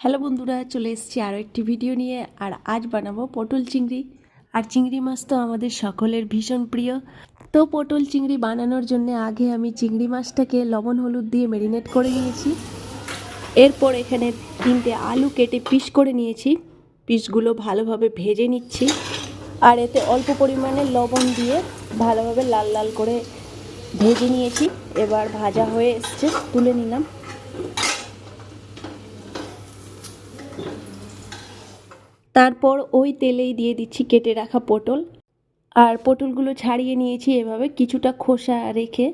Hello বন্ধুরা, চলে এসেছি আরও একটি ভিডিও নিয়ে, আর আজ বানাবো পটল চিংড়ি। আর চিংড়ি মাছ তো আমাদের সকলের ভীষণ প্রিয়। তো পটল চিংড়ি বানানোর জন্য আগে আমি চিংড়ি মাছটাকে লবণ হলুদ দিয়ে ম্যারিনেট করে নিয়েছি। এরপর এখানে তিনটে আলু কেটে পিস করে নিয়েছি। পিসগুলো ভালোভাবে ভেজে নিচ্ছি। আর এতে অল্প পরিমাণে লবণ দিয়ে ভালোভাবে লাল লাল করে ভেজে নিয়েছি। এবার ভাজা হয়ে এসছে, তুলে নিলাম। তারপর ওই তেলেই দিয়ে দিচ্ছি কেটে রাখা পটল। আর পটলগুলো ছাড়িয়ে নিয়েছি এভাবে কিছুটা খোসা রেখে।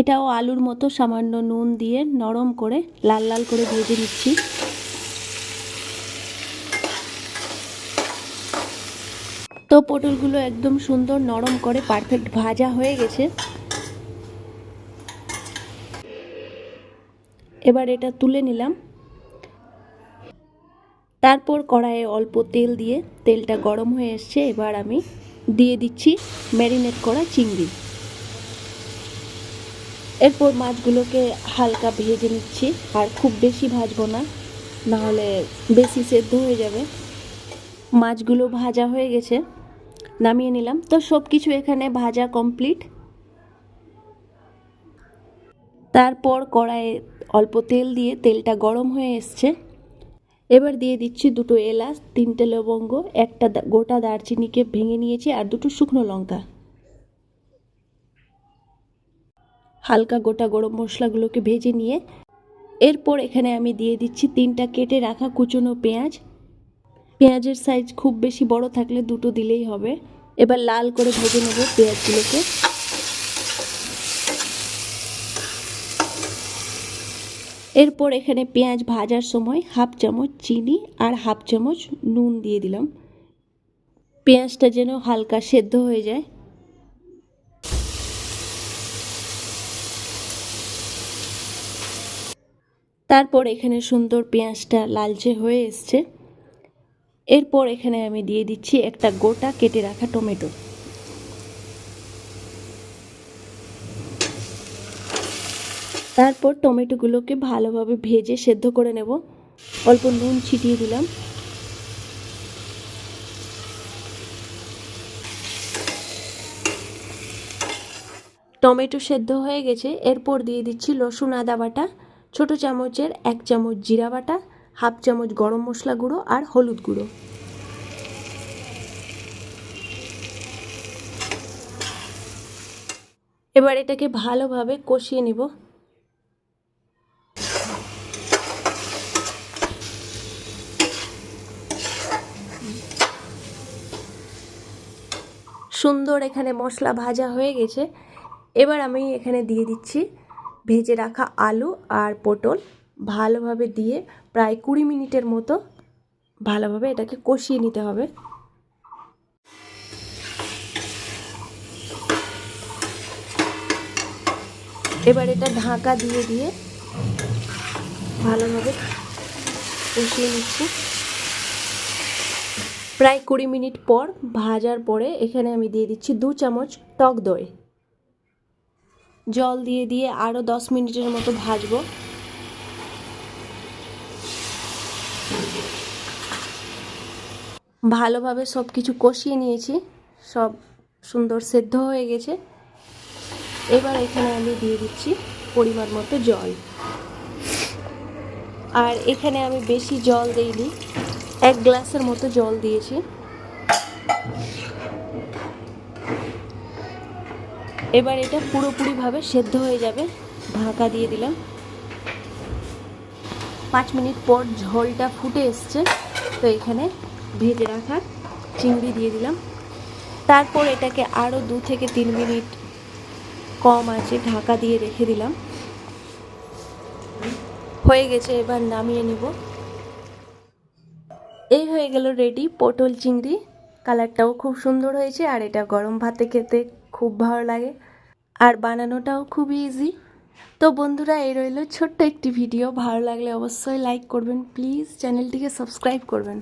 এটাও আলুর মতো সামান্য নুন দিয়ে নরম করে লাল লাল করে ভেজে নিচ্ছি। তো পটলগুলো একদম সুন্দর নরম করে পারফেক্ট ভাজা হয়ে গেছে। এবার এটা তুলে নিলাম। তারপর কড়াইয়ে অল্প তেল দিয়ে তেলটা গরম হয়ে এসছে, এবার আমি দিয়ে দিচ্ছি ম্যারিনেট করা চিংড়ি। এরপর মাছগুলোকে হালকা ভেজে নিচ্ছি, আর খুব বেশি ভাজবো না, নাহলে বেশি সেদ্ধ হয়ে যাবে। মাছগুলো ভাজা হয়ে গেছে, নামিয়ে নিলাম। তো সব কিছু এখানে ভাজা কমপ্লিট তারপর কড়াইয়ে অল্প তেল দিয়ে তেলটা গরম হয়ে এসছে। এবার দিয়ে দিচ্ছি দুটো এলাচ, তিনটে লবঙ্গ, একটা গোটা দারচিনিকে ভেঙে নিয়েছি আর দুটো শুকনো লঙ্কা। হালকা গোটা গরম মশলাগুলোকে ভেজে নিয়ে এরপর এখানে আমি দিয়ে দিচ্ছি তিনটা কেটে রাখা কুচনো পেঁয়াজ। পেঁয়াজের সাইজ খুব বেশি বড় থাকলে দুটো দিলেই হবে। এবার লাল করে ভেজে নেব পেঁয়াজগুলোকে। এরপর এখানে পেঁয়াজ ভাজার সময় হাফ চামচ চিনি আর হাফ চামচ নুন দিয়ে দিলাম। পেঁয়াজটা যেন হালকা সেদ্ধ হয়ে যায়। তারপর এখানে সুন্দর পেঁয়াজটা লালচে হয়ে এসছে। এরপর এখানে আমি দিয়ে দিচ্ছি একটা গোটা কেটে রাখা টমেটো। তারপর টমেটোগুলোকে ভালোভাবে ভেজে সেদ্ধ করে নেব। অল্প নুন ছিটিয়ে দিলাম। টমেটো সেদ্ধ হয়ে গেছে। এরপর দিয়ে দিচ্ছি রসুন, আদা বাটা, ছোটো চামচের এক চামচ জিরা বাটা, হাফ চামচ গরম মশলা গুঁড়ো আর হলুদ গুঁড়ো। এবার এটাকে ভালোভাবে কষিয়ে নেব। সুন্দর এখানে মশলা ভাজা হয়ে গেছে। এবার আমি এখানে দিয়ে দিচ্ছি ভেজে রাখা আলু আর পটল ভালোভাবে দিয়ে প্রায় কুড়ি মিনিটের মতো ভালোভাবে এটাকে কষিয়ে নিতে হবে। এবার এটা ঢাকা দিয়ে দিয়ে ভালোভাবে কষিয়ে নিচ্ছি। প্রায় কুড়ি মিনিট পর ভাজার পরে এখানে আমি দিয়ে দিচ্ছি দু চামচ টক দই। জল দিয়ে দিয়ে আরও দশ মিনিটের মতো ভাজবো। ভালোভাবে সব কিছু কষিয়ে নিয়েছি। সব সুন্দর সেদ্ধ হয়ে গেছে। এবার এখানে আমি দিয়ে দিচ্ছি পরিমাণ মতো জল। আর এখানে আমি বেশি জল দিইনি। এক গ্লাসের মতো জল দিয়েছি। এবার এটা পুরোপুরিভাবে সেদ্ধ হয়ে যাবে। ঢাকা দিয়ে দিলাম। পাঁচ মিনিট পর ঝোলটা ফুটে এসছে। তো এখানে ভেজে রাখা চিংড়ি দিয়ে দিলাম। তারপর এটাকে আরও দু থেকে তিন মিনিট কম আছে ঢাকা দিয়ে রেখে দিলাম। হয়ে গেছে, এবার নামিয়ে নিব। এই হয়ে গেল রেডি পটল চিংড়ি। কালারটাও খুব সুন্দর হয়েছে আর এটা গরম ভাতে খেতে খুব ভালো লাগে। আর বানানোটাও খুব ইজি তো বন্ধুরা, এই রইল ছোট্ট একটি ভিডিও ভালো লাগলে অবশ্যই লাইক করবেন। প্লিজ চ্যানেলটিকে সাবস্ক্রাইব করবেন।